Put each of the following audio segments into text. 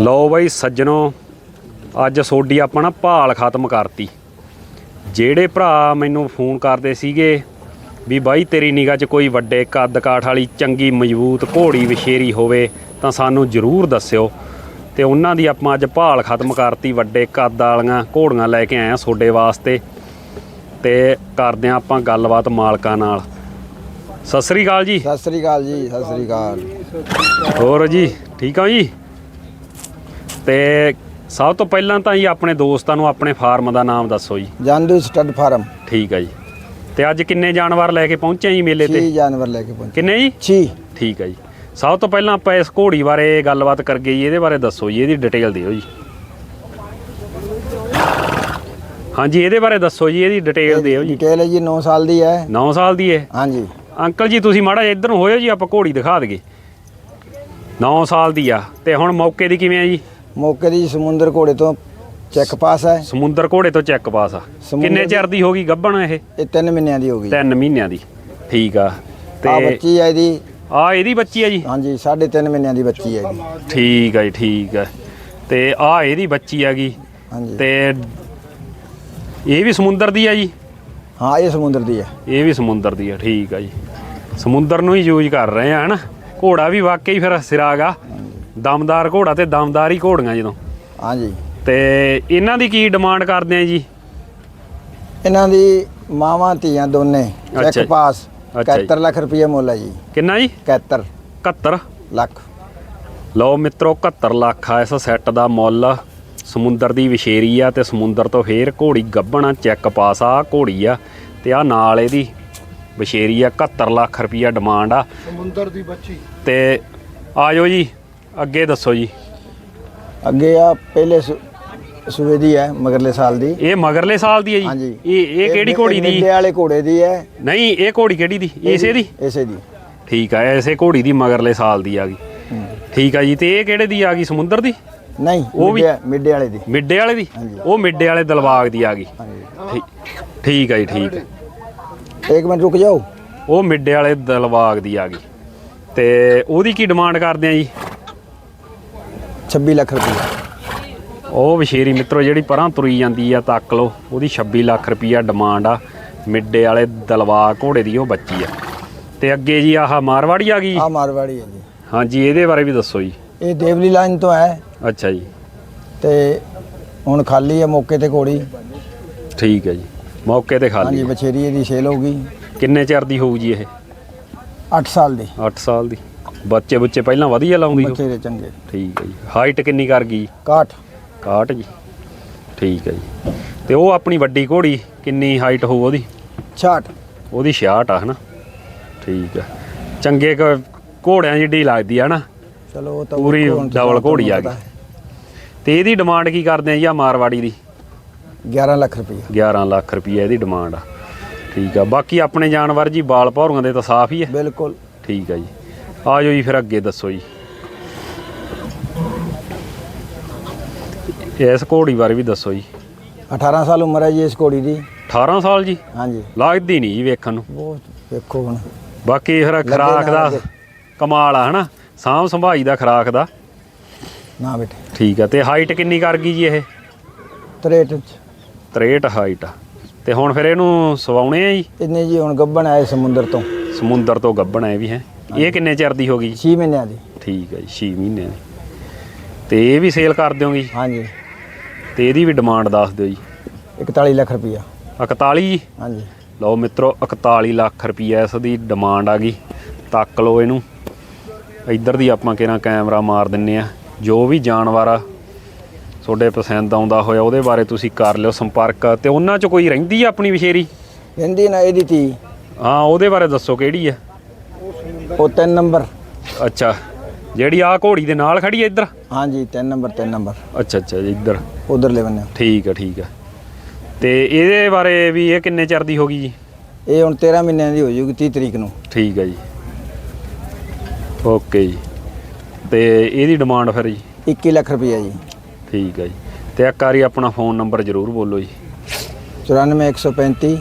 ਲਓ ਬਾਈ ਸੱਜਣੋ ਅੱਜ ਸੋਡੀ ਆਪਾਂ ਨਾ ਭਾਲ ਖਤਮ ਕਰਤੀ। ਜਿਹੜੇ ਭਰਾ ਮੈਨੂੰ ਫੋਨ ਕਰਦੇ ਸੀਗੇ ਵੀ ਬਾਈ ਤੇਰੀ ਨਿਗਾਹ 'ਚ ਕੋਈ ਵੱਡੇ ਕੱਦ ਕਾਠ ਵਾਲੀ ਚੰਗੀ ਮਜ਼ਬੂਤ ਘੋੜੀ ਵਿਸ਼ੇਰੀ ਹੋਵੇ ਤਾਂ ਸਾਨੂੰ ਜ਼ਰੂਰ ਦੱਸਿਓ। ਤੇ ਉਹਨਾਂ ਦੀ ਆਪਾਂ ਅੱਜ ਭਾਲ ਖਤਮ ਕਰਤੀ ਵੱਡੇ ਕੱਦ ਵਾਲੀਆਂ ਘੋੜੀਆਂ ਲੈ ਕੇ ਆਏ ਆ ਸੋਡੇ ਵਾਸਤੇ। ਤੇ ਕਰਦੇ ਆ ਆਪਾਂ ਗੱਲਬਾਤ ਮਾਲਕਾਂ ਨਾਲ। ਸਤਿ ਸ੍ਰੀ ਅਕਾਲ ਜੀ। ਸਤਿ ਸ੍ਰੀ ਅਕਾਲ ਜੀ ਸਤਿ ਸ੍ਰੀ ਅਕਾਲ। ਹੋਰ ਜੀ ਠੀਕ ਆ ਜੀ? ਤੇ ਸਭ ਤੋਂ ਪਹਿਲਾਂ ਤਾਂ ਜੀ ਆਪਣੇ ਦੋਸਤਾਂ ਨੂੰ ਆਪਣੇ ਫਾਰਮ ਦਾ ਨਾਮ ਦੱਸੋ ਜੀ। Jandu stud farm. ਠੀਕ ਆ ਜੀ। ਤੇ ਅੱਜ ਕਿੰਨੇ ਜਾਨਵਰ ਲੈ ਕੇ ਪਹੁੰਚੇ ਜੀ ਮੇਲੇ 6 ਤੇ ਜਾਨਵਰ ਲੈ ਕੇ ਪਹੁੰਚੇ। ਕਿੰਨੇ ਜੀ? 6 ਠੀਕ ਆ ਜੀ। ਸਭ ਤੋਂ ਪਹਿਲਾਂ ਆਪਾਂ ਇਸ ਘੋੜੀ ਬਾਰੇ ਗੱਲਬਾਤ ਕਰਗੇ ਜੀ ਇਹਦੇ ਬਾਰੇ ਦੱਸੋ ਜੀ ਇਹਦੀ ਡਿਟੇਲ ਦਿਓ ਜੀ। ਹਾਂਜੀ ਇਹਦੇ ਬਾਰੇ ਦੱਸੋ ਜੀ ਇਹਦੀ ਡਿਟੇਲ ਦਿਓ ਜੀ। ਡਿਟੇਲ ਹੈ ਜੀ 9 ਸਾਲ ਦੀ ਹੈ। 9 ਸਾਲ ਦੀ ਹੈ? ਹਾਂਜੀ। ਅੰਕਲ ਜੀ ਤੁਸੀਂ ਮਾੜਾ ਜਿਹਾ ਇੱਧਰ ਨੂੰ ਹੋਇਓ ਜੀ ਆਪਾਂ ਘੋੜੀ ਦਿਖਾ ਦਈਏ। 9 ਸਾਲ ਦੀ ਆ। ਤੇ ਹੁਣ ਮੌਕੇ ਦੀ ਕਿਵੇਂ ਆ ਜੀ? ਮੌਕੇ ਦੀ ਸਮੁੰਦਰ ਘੋੜੇ ਤੋਂ ਚੈੱਕ ਪਾਸ ਹੈ ਸਮੁੰਦਰ ਘੋੜੇ ਤੋਂ ਚੈੱਕ ਪਾਸ ਆ। ਸਮੁੰਦਰ ਕਿੰਨੇ ਚਿਰ ਦੀ ਹੋ ਗਈ ਗੱਭਣ ਇਹ? ਇਹ 3 ਮਹੀਨਿਆਂ ਦੀ ਹੋ ਗਈ। 3 ਮਹੀਨਿਆਂ ਦੀ। ਠੀਕ ਆ। ਆ ਤੇ ਬੱਚੀ ਹੈ ਇਹਦੀ। ਆ ਇਹਦੀ ਬੱਚੀ ਆ ਜੀ? ਹਾਂਜੀ 3.5 ਮਹੀਨਿਆਂ ਦੀ ਬੱਚੀ ਹੈ ਇਹਦੀ। ਠੀਕ ਆ ਜੀ ਠੀਕ ਆ। ਤੇ ਆ ਇਹਦੀ ਬੱਚੀ ਹੈਗੀ। ਹਾਂਜੀ। ਤੇ ਇਹ ਵੀ ਸਮੁੰਦਰ ਦੀ ਆ ਜੀ? ਹਾਂ ਇਹ ਸਮੁੰਦਰ ਦੀ ਹੈ ਇਹ ਵੀ ਸਮੁੰਦਰ ਦੀ ਆ ਠੀਕ ਆ ਜੀ। ਸਮੁੰਦਰ ਨੂੰ ਹੀ ਯੂਜ਼ ਕਰ ਰਹੇ ਆ ਹਨਾ? ਘੋੜਾ ਵੀ ਵਾਕਈ ਫਿਰ ਸਿਰਾਗਾ ਦਮਦਾਰ ਘੋੜਾ ਤੇ ਦਮਦਾਰ ਹੀ ਘੋੜੀਆਂ ਜਦੋਂ। ਹਾਂਜੀ। ਤੇ ਇਹਨਾਂ ਦੀ ਕੀ ਡਿਮਾਂਡ ਕਰਦੇ ਆ ਜੀ? ਇਹਨਾਂ ਦੀ ਮਾਵਾਂ ਧੀਆਂ ਦੋਨੇ ਚੈੱਕ। ਪਾਸ ਅੱਛਾ ਜੀ। 71 ਲੱਖ ਰੁਪਏ ਮੁੱਲ ਹੈ ਜੀ। ਕਿੰਨਾ ਜੀ? 71 71 ਲੱਖ। ਲਓ ਮਿੱਤਰੋ 71 ਲੱਖ ਆ ਇਸ ਸੈੱਟ ਦਾ ਮੁੱਲ। ਸਮੁੰਦਰ ਦੀ ਵਿਸ਼ੇਰੀ ਆ ਤੇ ਸਮੁੰਦਰ ਤੋਂ ਫੇਰ ਘੋੜੀ ਗੱਭਣਾ ਚੈੱਕ ਪਾਸ ਆ ਘੋੜੀ ਆ ਤੇ ਆ ਨਾਲ ਇਹਦੀ ਵਿਸ਼ੇਰੀ ਆ 71 ਲੱਖ ਰੁਪਈਆ ਡਿਮਾਂਡ ਆ। ਸਮੁੰਦਰ ਦੀ ਬੱਚੀ। ਤੇ ਆਜੋ ਜੀ। ਅੱਗੇ ਦੱਸੋ ਜੀ। ਅੱਗੇ ਆ ਪਹਿਲੇ ਸੁ- ਸੂਏ ਦੀ ਹੈ ਮਗਰਲੇ ਸਾਲ ਦੀ। ਇਹ ਮਗਰਲੇ ਸਾਲ ਦੀ ਹੈ ਜੀ? ਹਾਂਜੀ। ਇਹ ਇਹ ਕਿਹੜੀ ਘੋੜੀ ਦੀ? ਮਿੱਡੇ ਵਾਲੇ ਘੋੜੇ ਦੀ ਹੈ। ਨਹੀਂ ਇਹ ਘੋੜੀ ਕਿਹੜੀ ਦੀ? ਇਸੇ ਦੀ ਇਸੇ ਦੀ। ਠੀਕ ਆ ਐਸੇ ਘੋੜੀ ਦੀ ਮਗਰਲੇ ਸਾਲ ਦੀ ਆ ਗਈ। ਠੀਕ ਆ ਜੀ ਤੇ ਇਹ ਕਿਹੜੇ ਦੀ ਆ ਗਈ? ਸਮੁੰਦਰ ਦੀ? ਨਹੀਂ ਉਹ ਵੀ- ਮਿੱਡੇ- ਮਿੱਡੇ ਵਾਲੇ ਦੀ। ਮਿੱਡੇ ਵਾਲੇ ਦੀ? ਹਾਂਜੀ। ਉਹ ਮਿੱਡੇ ਵਾਲੇ ਦਲਬਾਗ ਦੀ ਆ ਗਈ। ਹਾਂਜੀ। ਠੀਕ- ਠੀਕ ਆ ਜੀ ਠੀਕ ਆ। ਇੱਕ ਮਿੰਟ ਰੁਕ ਜਾਓ। ਉਹ ਮਿੱਡੇ ਵਾਲੇ ਦਲਬਾਗ ਦੀ ਆ ਗਈ। ਤੇ ਉਹਦੀ ਕੀ ਡਿਮਾਂਡ ਕਰਦੇ ਆ ਜੀ? 26 ਲੱਖ ਰੁਪਏ ਉਹ ਵਿਸ਼ੇਰੀ ਮਿੱਤਰੋ ਜਿਹੜੀ ਪਰਾਂ ਤੁਰੀ ਜਾਂਦੀ ਆ ਤੱਕ ਲੋ ਉਹਦੀ 26 ਲੱਖ ਰੁਪਈਆ ਡਿਮਾਂਡ ਆ। ਮਿੱਡੇ ਵਾਲੇ ਦਲਬਾਗ ਘੋੜੇ ਦੀ ਉਹ ਬੱਚੀ ਆ। ਤੇ ਅੱਗੇ ਜੀ ਆਹ ਮਾਰਵਾੜੀ ਆ ਗਈ? ਆ ਮਾਰਵਾੜੀ ਹੈ ਜੀ। ਹਾਂਜੀ ਇਹਦੇ ਬਾਰੇ ਵੀ ਦੱਸੋ ਜੀ। ਇਹ ਦੇਵਲੀ ਲਾਈਨ ਤੋਂ ਹੈ। ਅੱਛਾ ਜੀ। ਤੇ ਹੁਣ ਖਾਲੀ ਹੈ ਮੌਕੇ ਤੇ ਘੋੜੀ। ਠੀਕ ਹੈ ਜੀ। ਮੌਕੇ ਤੇ ਹਾਂਜੀ ਖਾਲੀ ਬਛੇਰੀ ਇਹਦੀ ਸੇਲ ਹੋ ਗਈ ਕਿੰਨੇ ਚਿਰ ਦੀ ਹੋਊ ਜੀ ਇਹ? 8 ਸਾਲ ਦੀ। 8 ਸਾਲ ਦੀ। ਬੱਚੇ ਬੁੱਚੇ ਪਹਿਲਾਂ ਵਧੀਆ ਲਾਉਂਦੀ ਹੋ ਬਛੇਰੇ ਚੰਗੇ। ਠੀਕ ਹੈ ਜੀ। ਹਾਈਟ ਕਿੰਨੀ ਕਰ ਗਈ? 61 61 ਜੀ। ਠੀਕ ਹੈ ਜੀ। ਤੇ ਉਹ ਆਪਣੀ ਵੱਡੀ ਘੋੜੀ ਕਿੰਨੀ ਹਾਈਟ ਹੋਊ ਉਹਦੀ? 66 ਉਹਦੀ 66 ਆ ਹਨਾ? ਠੀਕ ਹੈ। ਚੰਗੇ ਕ- ਘੋੜਿਆਂ ਜਿੱਡੀ ਲੱਗਦੀ ਆ ਨਾ ਚਲੋ ਉਹ ਤਾਂ ਪੂਰੀ ਹੁਣ ਡਬਲ ਘੋੜੀ ਆ ਗਈ। ਤੇ। ਇਹਦੀ ਡਿਮਾਂਡ ਕੀ ਕਰਦੇ ਆ ਜੀ ਆ ਮਾਰਵਾੜੀ ਦੀ? ਹੈ। 11 ਲੱਖ ਰੁਪਏ 11 ਲੱਖ ਰੁਪਈਆ ਇਹਦੀ ਡਿਮਾਂਡ ਆ। ਠੀਕ ਆ। ਬਾਕੀ ਆਪਣੇ ਜਾਨਵਰ ਜੀ ਬਾਲ ਭੌਰੀਆਂ ਦੇ ਤਾਂ ਸਾਫ਼ ਹੀ ਹੈ ਬਿਲਕੁਲ। ਠੀਕ ਆ ਜੀ। ਆ ਜਾਓ ਜੀ ਫਿਰ ਅੱਗੇ ਦੱਸੋ ਜੀ। ਇਸ ਘੋੜੀ ਬਾਰੇ ਵੀ ਦੱਸੋ ਜੀ। 18 ਸਾਲ ਉਮਰ ਹੈ ਜੀ ਇਸ ਘੋੜੀ ਦੀ। 18 ਸਾਲ ਜੀ? ਹਾਂਜੀ। ਲੱਗਦੀ ਨਹੀਂ ਜੀ ਵੇਖਣ ਨੂੰ। ਬਹੁਤ ਵੇਖੋ ਹੁਣ। ਬਾਕੀ ਫਿਰ ਖਰਾਕ ਦਾ। ਕਮਾਲ ਆ ਹਨਾ। ਸਾਂਭ ਸੰਭਾਈ ਦਾ ਖਰਾਕ ਦਾ। ਨਾ ਬੇਟੇ। ਠੀਕ ਆ ਤੇ ਹਾਈਟ ਕਿੰਨੀ ਕਰ ਗਈ ਜੀ ਇਹ? 63 ਚ 63 ਹਾਈਟ ਆ। ਤੇ ਹੁਣ ਫਿਰ ਇਹਨੂੰ ਸਵਾਉਣੇ ਆ ਜੀ? ਇੰਨੇ ਜੀ ਹੁਣ ਗੱਬਣ ਆਏ ਸਮੁੰਦਰ ਤੋਂ। ਸਮੁੰਦਰ ਤੋਂ ਗੱਭਣ ਇਹ ਵੀ ਹੈ। ਇਹ ਕਿੰਨੇ ਚਿਰ ਦੀ ਹੋ ਗਈ? 6 ਮਹੀਨਿਆਂ ਦੀ। ਠੀਕ ਹੈ ਜੀ 6 ਮਹੀਨੇ ਦੀ। ਤੇ ਇਹ ਵੀ ਸੇਲ ਕਰ ਦਿਓਗੇ ਜੀ? ਹਾਂਜੀ। ਤੇ ਇਹਦੀ ਵੀ ਡਿਮਾਂਡ ਦੱਸ ਦਿਓ ਜੀ। 41 ਲੱਖ ਰੁਪਇਆ 41 ਜੀ ਹਾਂਜੀ। ਲਓ ਮਿੱਤਰੋ 41 ਲੱਖ ਰੁਪਈਆ ਇਸ ਦੀ ਡਿਮਾਂਡ ਆ ਗਈ। ਤੱਕ ਲਓ ਇਹਨੂੰ। ਇੱਧਰ ਦੀ ਆਪਾਂ ਕਿਹੜਾ ਕੈਮਰਾ ਮਾਰ ਦਿੰਨੇ ਆ। ਜੋ ਵੀ ਜਾਨਵਰ ਆ ਤੁਹਾਡੇ ਪਸੰਦ ਆਉਂਦਾ ਹੋਇਆ ਉਹਦੇ ਬਾਰੇ ਤੁਸੀਂ ਕਰ ਲਿਓ ਸੰਪਰਕ। ਤੇ ਉਹਨਾਂ 'ਚ ਕੋਈ ਰਹਿੰਦੀ ਆ ਆਪਣੀ ਵਿਸ਼ੇਰੀ? ਕਹਿੰਦੀ ਨਾ ਇਹਦੀ ਤੀ ਹਾਂ ਉਹਦੇ ਬਾਰੇ ਦੱਸੋ ਕਿਹੜੀ ਆ? ਉਹ 3 ਨੰਬਰ। ਅੱਛਾ। ਜਿਹੜੀ ਆ ਘੋੜੀ ਦੇ ਨਾਲ ਖੜੀ ਆ ਇੱਧਰ? ਹਾਂਜੀ 3 ਨੰਬਰ 3 ਨੰਬਰ। ਅੱਛਾ ਅੱਛਾ ਜੀ ਇੱਧਰ। ਉਧਰਲੇ ਬੰਨੇ। ਠੀਕ ਆ ਠੀਕ ਆ ਤੇ ਇਹਦੇ ਬਾਰੇ ਵੀ ਇਹ ਕਿੰਨੇ ਚਿਰ ਦੀ ਹੋ ਗਈ ਜੀ? ਇਹ ਹੁਣ 13 ਮਹੀਨਿਆਂ ਦੀ ਹੋ ਜਾਊਗੀ 30 ਤਰੀਕ ਨੂੰ। ਠੀਕ ਆ ਜੀ। ਓਕੇ ਜੀ। ਤੇ ਇਹਦੀ ਡਿਮਾਂਡ ਫਿਰ ਜੀ? 21 ਲੱਖ ਰੁਪਇਆ ਜੀ। ਠੀਕ ਆ ਜੀ। ਤੇ ਇੱਕ ਵਾਰੀ ਆਪਣਾ ਫੋਨ ਨੰਬਰ ਜ਼ਰੂਰ ਬੋਲੋ ਜੀ। 94 135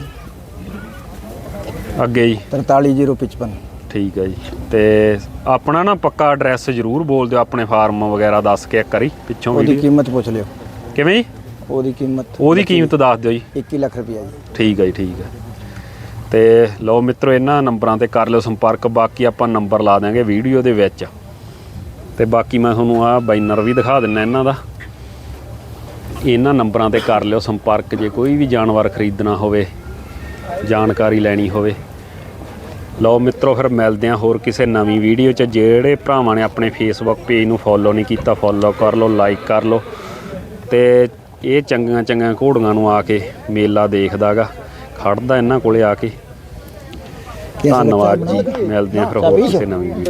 ਅੱਗੇ ਜੀ। 43055 ਠੀਕ ਹੈ ਜੀ। ਤੇ ਆਪਣਾ ਨਾ ਪੱਕਾ ਐਡਰੈਸ ਜ਼ਰੂਰ ਬੋਲ ਦਿਓ ਆਪਣੇ ਫਾਰਮ ਵਗੈਰਾ ਦੱਸ ਕੇ ਇੱਕ ਵਾਰੀ ਪਿੱਛੋਂ ਉਹਦੀ ਕੀਮਤ ਪੁੱਛ ਲਿਓ। ਕਿਵੇਂ ਜੀ? ਉਹਦੀ ਕੀਮਤ ਉਹਦੀ ਕੀਮਤ ਦੱਸ ਦਿਓ ਜੀ। 21 ਲੱਖ ਰੁਪਇਆ ਜੀ। ਠੀਕ ਹੈ ਜੀ ਠੀਕ ਹੈ ਤੇ ਲਓ ਮਿੱਤਰੋ ਇਹਨਾਂ ਨੰਬਰਾਂ ਤੇ ਕਰ ਲਿਓ ਸੰਪਰਕ ਬਾਕੀ ਆਪਾਂ ਨੰਬਰ ਲਾ ਦਿਆਂਗੇ ਵੀਡੀਓ ਦੇ ਵਿੱਚ। ਤੇ ਬਾਕੀ ਮੈਂ ਤੁਹਾਨੂੰ ਆ ਬਾਈਨਰ ਵੀ ਦਿਖਾ ਦਿੰਨਾ ਇਹਨਾਂ ਦਾ। ਇਹਨਾਂ ਨੰਬਰਾਂ ਤੇ ਕਰ ਲਿਓ ਸੰਪਰਕ ਜੇ ਕੋਈ ਵੀ ਜਾਨਵਰ ਖਰੀਦਣਾ ਹੋਵੇ ਜਾਣਕਾਰੀ ਲੈਣੀ ਹੋਵੇ। ਲਓ ਮਿੱਤਰੋ ਫਿਰ ਮਿਲਦੇ ਹਾਂ ਹੋਰ ਕਿਸੇ ਨਵੀਂ ਵੀਡੀਓ 'ਚ। ਜਿਹੜੇ ਭਰਾਵਾਂ ਨੇ ਆਪਣੇ ਫੇਸਬੁੱਕ ਪੇਜ ਨੂੰ ਫੋਲੋ ਨਹੀਂ ਕੀਤਾ ਫੋਲੋ ਕਰ ਲਓ ਲਾਈਕ ਕਰ ਲਓ। ਤੇ ਇਹ ਚੰਗੀਆਂ ਚੰਗੀਆਂ ਘੋੜੀਆਂ ਨੂੰ ਆ ਕੇ ਮੇਲਾ ਦੇਖਦਾਗਾ। ਖੜਦਾ ਇਹਨਾਂ ਕੋਲੇ ਆ ਕੇ। ਧੰਨਵਾਦ ਜੀ। ਮਿਲਦੇ ਹਾਂ ਫਿਰ ਹੋਰ ਕਿਸੇ ਨਵੀਂ ਵੀਡੀਓ 'ਚ।